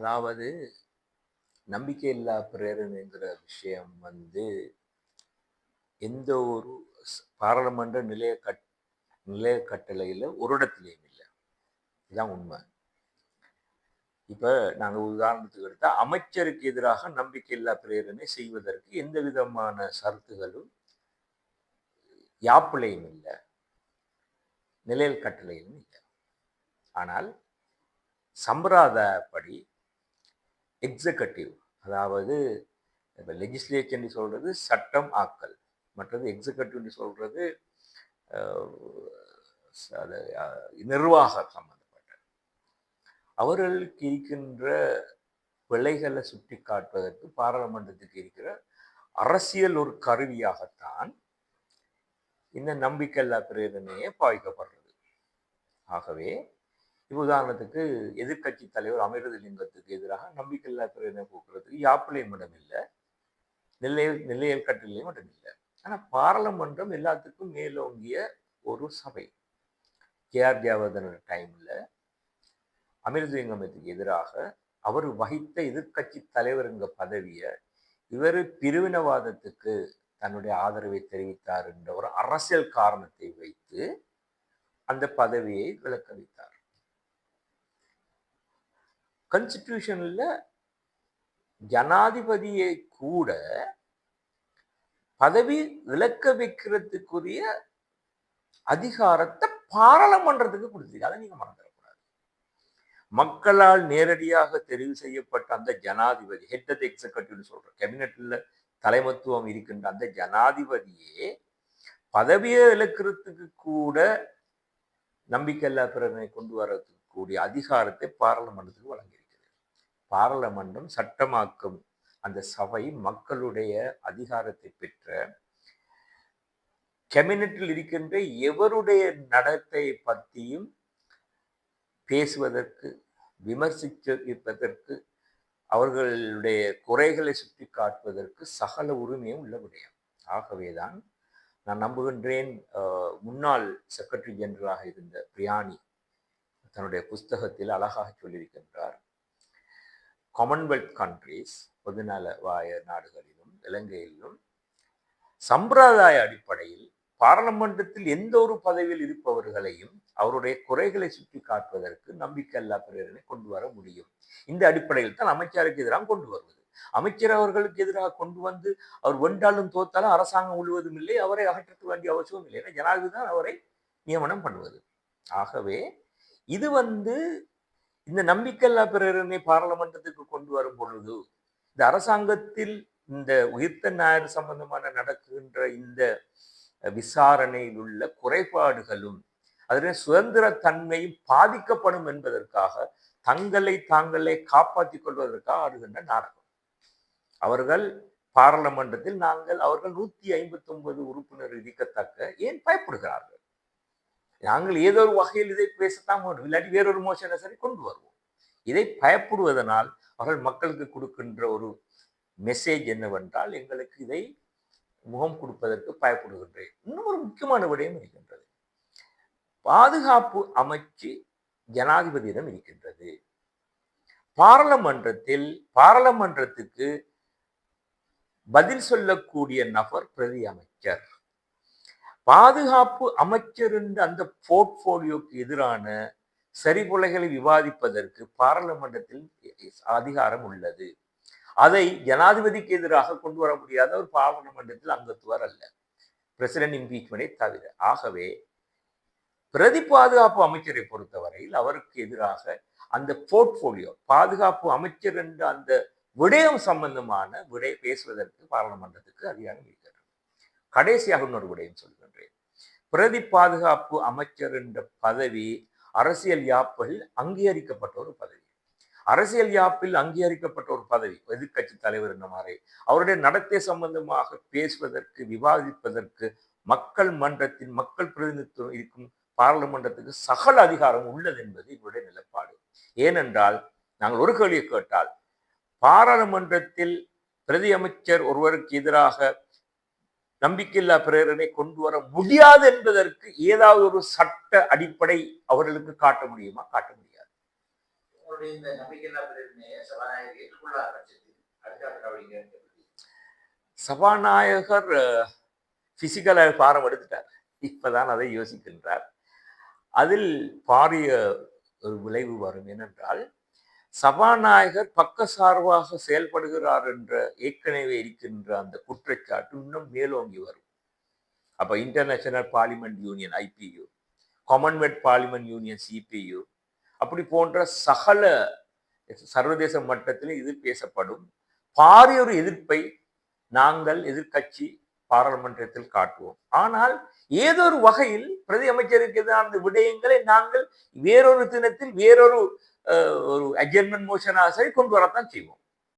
அதாவது நம்பிக்கை இல்லா பிரேரணைங்கிற விஷயம் வந்து எந்த ஒரு பாராளுமன்ற நிலைய கட் நிலைய கட்டளையில் ஒரு இடத்துலையும் இல்லை. இதுதான் உண்மை. இப்போ நாங்கள் உதாரணத்துக்கு எடுத்தால் அமைச்சருக்கு எதிராக நம்பிக்கை இல்லா பிரேரணை செய்வதற்கு எந்த விதமான சரத்துகளும் யாப்பிலையும் இல்லை. நிலையல் கட்டளையிலும் இல்லை. ஆனால் சம்பிரதாயப்படி எக்ஸிகட்டிவ் அதாவது இப்போ லெஜிஸ்லேச்சர்னு சொல்கிறது சட்டம் ஆக்கல். மற்றது எக்ஸிகட்டிவ்னு சொல்கிறது அது நிர்வாக சம்பந்தப்பட்ட அவர்களுக்கு இருக்கின்ற பிழைகளை சுட்டி காட்டுவதற்கு பாராளுமன்றத்துக்கு இருக்கிற அரசியல் ஒரு கருவியாகத்தான் இந்த நம்பிக்கையில்லா பிரேதனையே பாவிக்கப்படுறது. ஆகவே இப்போ உதாரணத்துக்கு எதிர்க்கட்சி தலைவர் அமிர்தலிங்கத்துக்கு எதிராக நம்பிக்கையில்லா பிரேரணை போக்குறதுக்கு யாப்பிலையும் இடம் இல்லை. நிலையல் நிலையல் கட்டிலையும் இடம் இல்லை. ஆனால் பாராளுமன்றம் எல்லாத்துக்கும் மேலோங்கிய ஒரு சபை. கேஆர் ஜாவர்தனோட டைமில் அமிர்தலிங்கத்துக்கு எதிராக அவர் வகித்த எதிர்க்கட்சி தலைவருங்க பதவியை இவர் பிரிவினவாதத்துக்கு தன்னுடைய ஆதரவை தெரிவித்தார் என்ற ஒரு அரசியல் காரணத்தை வைத்து அந்த பதவியை விளக்க வைத்தார். கன்ஸ்டிடியூஷனில் ஜனாதிபதியை கூட பதவி விளக்க வைக்கிறதுக்குரிய அதிகாரத்தை பாராளுமன்றத்துக்கு கொடுத்துருக்கு. அதை நீங்க மறந்துடக்கூடாது மக்களால் நேரடியாக தெரிவு செய்யப்பட்ட அந்த ஜனாதிபதி ஹெட் ஆஃப் எக்ஸிகட்டிவ்னு சொல்றோம் கேபினெட்டில் தலைமத்துவம் இருக்கின்ற அந்த ஜனாதிபதியே பதவியை இழக்கிறதுக்கு கூட நம்பிக்கையில்லா பிறனை கொண்டு வரதுக்கு கூடிய அதிகாரத்தை பாராளுமன்றத்துக்கு வழங்கியிருக்கிறது. பாராளுமன்றம் சட்டமாக்கும் அந்த சபை மக்களுடைய அதிகாரத்தை பெற்ற கேபினட்டில் இருக்கின்ற எவருடைய நடத்தை பற்றியும் பேசுவதற்கு விமர்சிப்பதற்கு அவர்களுடைய குறைகளை சுட்டி காட்டுவதற்கு சகல உரிமையும் உள்ள விடயம். ஆகவேதான் நான் நம்புகின்றேன் முன்னாள் செக்ரட்டரி ஜெனரலாக இருந்த பிரியாணி தன்னுடைய புஸ்தகத்தில் அழகாக சொல்லியிருக்கின்றார். காமன்வெல்த் கண்ட்ரீஸ் பொதுநல வாய நாடுகளிலும் இலங்கையிலும் சம்பிரதாய அடிப்படையில் பாராளுமன்றத்தில் எந்த ஒரு பதவியில் இருப்பவர்களையும் அவருடைய குறைகளை சுட்டி காட்டுவதற்கு நம்பிக்கையில்லா பிரேரணை கொண்டு வர முடியும். இந்த அடிப்படையில் தான் அமைச்சருக்கு எதிராக கொண்டு வருவது. அமைச்சர் அவர்களுக்கு எதிராக கொண்டு வந்து அவர் வென்றாலும் தோத்தாலும் அரசாங்கம் முழுவதும் இல்லை அவரை அகற்ற வேண்டிய அவசியம் இல்லை. ஏன்னா ஜனாதிபதி தான் அவரை நியமனம் பண்ணுவது. ஆகவே இது வந்து இந்த நம்பிக்கையில்லா பிரேரணை பாராளுமன்றத்துக்கு கொண்டு வரும் பொழுது இந்த அரசாங்கத்தில் இந்த உயிர்த்த ஞாயிறு சம்பந்தமான நடக்கின்ற இந்த விசாரணையில் உள்ள குறைபாடுகளும் அதில் சுதந்திர தன்மையும் பாதிக்கப்படும் என்பதற்காக தங்களை தாங்களே காப்பாற்றிக் கொள்வதற்காக ஆடுகின்ற நாடகம். அவர்கள் பாராளுமன்றத்தில் நாங்கள் அவர்கள் நூத்தி ஐம்பத்தி ஒன்பது உறுப்பினர் இருக்கத்தக்க ஏன் பயப்படுகிறார்கள்? நாங்கள் ஏதோ ஒரு வகையில் இதை பேசத்தான் வேண்டும். இல்லாட்டி வேறொரு மோஷனை சரி கொண்டு வருவோம். இதை பயப்படுவதனால் அவர்கள் மக்களுக்கு கொடுக்கின்ற ஒரு மெசேஜ் என்னவென்றால் எங்களுக்கு இதை முகம் கொடுப்பதற்கு பயப்படுகின்றேன். இன்னும் ஒரு முக்கியமான விடயம் இருக்கின்றது. பாதுகாப்பு அமைச்சு ஜனாதிபதியிடம் இருக்கின்றது. பாராளுமன்றத்தில் பாராளுமன்றத்துக்கு பதில் சொல்லக்கூடிய நபர் பிரதி அமைச்சர். பாதுகாப்பு அமைச்சர் என்ற அந்த போர்ட்போலியோக்கு எதிரான சரிபுலைகளை விவாதிப்பதற்கு பாராளுமன்றத்தில் அதிகாரம் உள்ளது. அதை ஜனாதிபதிக்கு எதிராக கொண்டு வர முடியாத ஒரு பாராளுமன்றத்தில் அங்கத்துவர் அல்ல. பிரசிடென்ட் இம்பீச்மெண்டை தவிர. ஆகவே பிரதி பாதுகாப்பு அமைச்சரை பொறுத்தவரையில் அவருக்கு எதிராக அந்த போர்ட்போலியோ பாதுகாப்பு அமைச்சர் என்ற அந்த விடயம் சம்பந்தமான விடை பேசுவதற்கு பாராளுமன்றத்துக்கு அதிகாரம் இல்லை. கடைசியாக இன்னொரு விடயம் சொல்கின்றேன். பிரதி பாதுகாப்பு அமைச்சர் என்ற பதவி அரசியல் யாப்பில் அங்கீகரிக்கப்பட்ட ஒரு பதவி. அரசியல் யாப்பில் அங்கீகரிக்கப்பட்ட ஒரு பதவி. எதிர்க்கட்சி தலைவர் என்ன மாதிரி அவருடைய நடத்தை சம்பந்தமாக பேசுவதற்கு விவாதிப்பதற்கு மக்கள் மன்றத்தின் மக்கள் பிரதிநிதித்துவம் இருக்கும் பாராளுமன்றத்துக்கு சகல அதிகாரம் உள்ளது என்பது இவருடைய நிலைப்பாடு. ஏனென்றால் நாங்கள் ஒரு கேள்வியை கேட்டால் பாராளுமன்றத்தில் பிரதி அமைச்சர் ஒருவருக்கு எதிராக நம்பிக்கையில்லா பிரேரணை கொண்டு வர முடியாது என்பதற்கு ஏதாவது ஒரு சட்ட அடிப்படை அவர்களுக்கு காட்ட முடியுமா? காட்ட முடியாது. சபாநாயகர் பிசிக்கலாக பாரம் எடுத்துட்டார். இப்பதான் அதை யோசிக்கின்றார். அதில் பாரிய ஒரு விளைவு வரும் ஏனென்றால் சபாநாயகர் பக்கசார்பாக செயல்படுகிறார் என்ற ஏற்கனவே இருக்கின்ற அந்த குற்றச்சாட்டு இன்னும் மேலோங்கி வரும். அப்ப international parliament union IPU Commonwealth parliament union CPU அப்படி போன்ற சகல சர்வதேச மட்டத்தில் இது பேசப்படும். பாரிய ஒரு எதிர்ப்பை நாங்கள் எதிர்க்கட்சி பாராளுமன்றத்தில் காட்டுவோம். ஆனால் ஏதோ ஒரு வகையில் பிரதி அமைச்சருக்கு எதிரான அந்த விடயங்களை நாங்கள் வேறொரு தினத்தில் வேறொரு ஒரு அஜென்மெண்ட் மோஷனாக சரி கொண்டு வரத்தான் செய்வோம்.